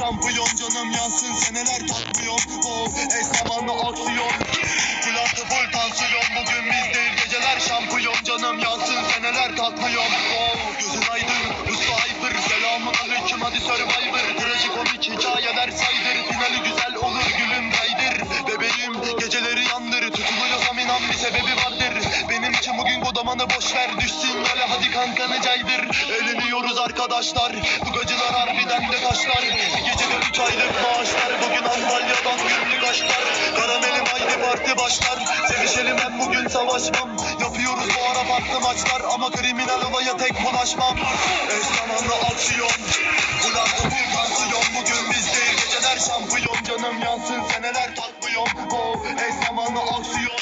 canım yansın seneler takmıyor Oh eş zamanlı aksiyon Full artı full tansiyon. Bugün biz değil geceler şampiyon Canım yansın seneler takmıyor Oh gözün aydın usta hyper. Selamun aleyküm hadi survivor. Trajikomik hikayeler saydır. Finali güzel olur gülüm kaydır. Bebeğim geceleri yandır. Tutuluyorsam inan bir sebebi vardır. Benim için bugün kodamanı boş ver. Düşsün öyle hadi kankanı caydır Eğleniyoruz arkadaşlar. Bu gacılar harbiden de taşlar aşklar Karamelim haydi parti başlar. Sevişelim ben bugün savaşmam. Yapıyoruz bu ara farklı maçlar. Ama kriminal olaya tek bulaşmam. Eş zamanlı aksiyon. Kulakta bu tansiyon Bugün biz değil geceler şampiyon. Canım yansın seneler takmıyorum Oh eş zamanlı aksiyon.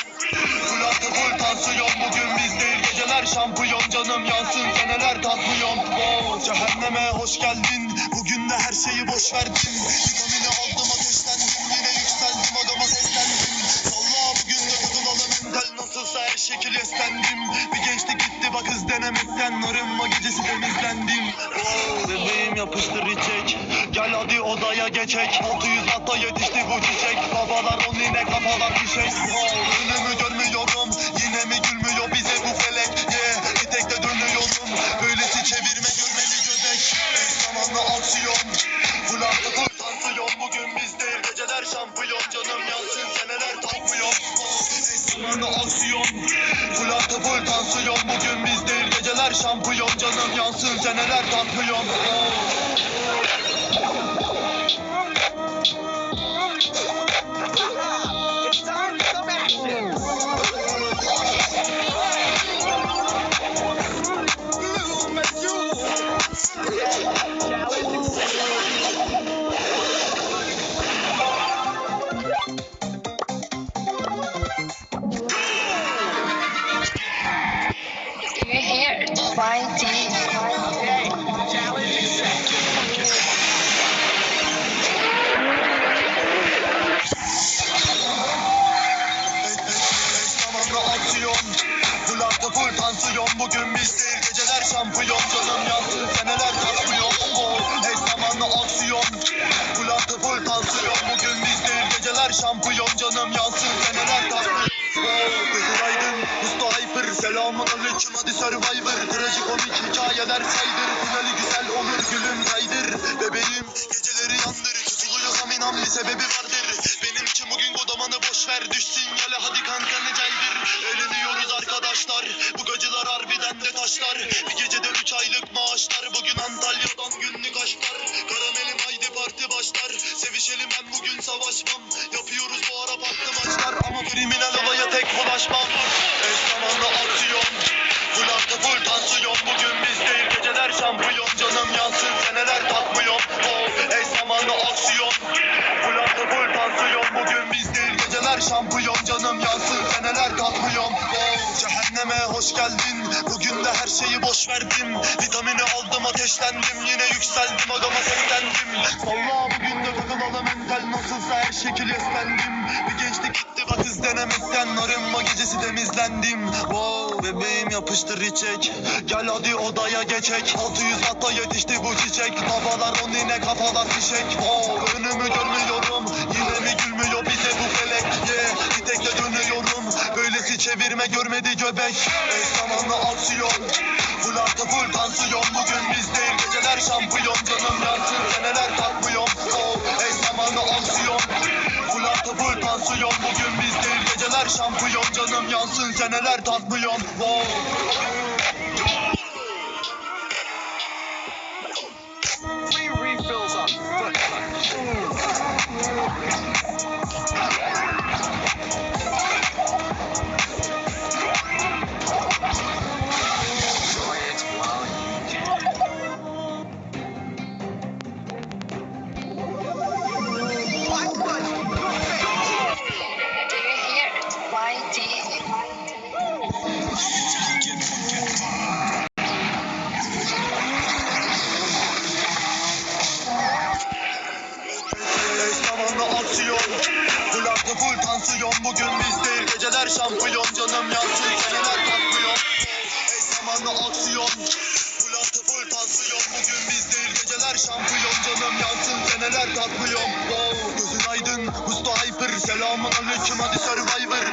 Kulakta full tansiyon Bugün biz değil geceler şampiyon. Canım yansın seneler takmıyorum Oh cehenneme hoş geldin. Bugün de her şeyi boş verdin. Vitamini aldım bak hız denemekten Arınma gecesi temizlendim. Oh bebeğim yapıştır içecek Gel hadi odaya geçek. 600 hatta yetişti bu çiçek. Babalar on yine kafalar fişek. Oh önümü görmüyorum Yine mi gülmüyor bize bu felek? Yeah bir tek de dönüyorum. Böylesi çevirme görmeli göbek. Eş zamanlı aksiyon. Full artı full tansiyon Bugün biz değil geceler şampiyon Canım yansın Zamanlı aksiyon. Full artı full tansiyon. Bugün biz değil geceler şampiyon. Canım yansın seneler takmıyor Oh. Find Full tansiyon Bugün biz geceler şampiyon. Canım yansın seneler takmıyor Oh eş zamanlı aksiyon Full artı full tansiyon Bugün biz geceler şampiyon. Canım yansın seneler takmıyor Selamun aleyküm hadi survivor. Trajikomik hikayeler saydır Finali güzel olur gülüm kaydır Bebeğim geceleri yandır. Tutuluyorsam inan bir sebebi vardır. Benim için bugün kodamanı boş ver. Düşsün yale hadi kankanı caydır. Eğleniyoruz arkadaşlar. Bu gacılar harbiden de taşlar. Bir gecede üç aylık maaşlar. Bugün Antalya'dan günlük aşklar. Karamelim haydi parti başlar. Sevişelim ben bugün savaşmam. Yapıyoruz bu ara farklı maçlar. Ama kriminal olaya tek bulaşmam geceler şampiyon Canım yansın seneler takmıyor Oh cehenneme hoş geldin. Bugün de her şeyi boş verdim. Vitamini aldım ateşlendim. Yine yükseldim agama seslendim. Salla bugün de takılalım mental Nasılsa her şekil eslendim. Bir gençlik gitti bak hız denemekten. Arınma gecesi temizlendim. Wow bebeğim yapıştır içecek Gel hadi odaya geçek. 600 hatta yetişti bu çiçek. Babalar on yine kafalar fişek. Wow önümü görmüyorum çevirme görmedi göbek. Eş zamanlı aksiyon Full artı full tansiyon. Bugün biz değil geceler şampiyon. Canım yansın seneler takmıyor Oh eş zamanlı aksiyon Full artı full tansiyon. Bugün biz değil geceler şampiyon. Canım yansın seneler takmıyor Wow aksiyon Full artı full tansiyon Bugün biz değil geceler şampiyon. Canım yansın seneler takmıyor Eş zamanlı aksiyon. Full artı full tansiyon Bugün biz değil geceler şampiyon. Canım yansın seneler tatlıyım wow. Gözün aydın. Gusto Hyper. Selamun aleyküm. Hadi Survivor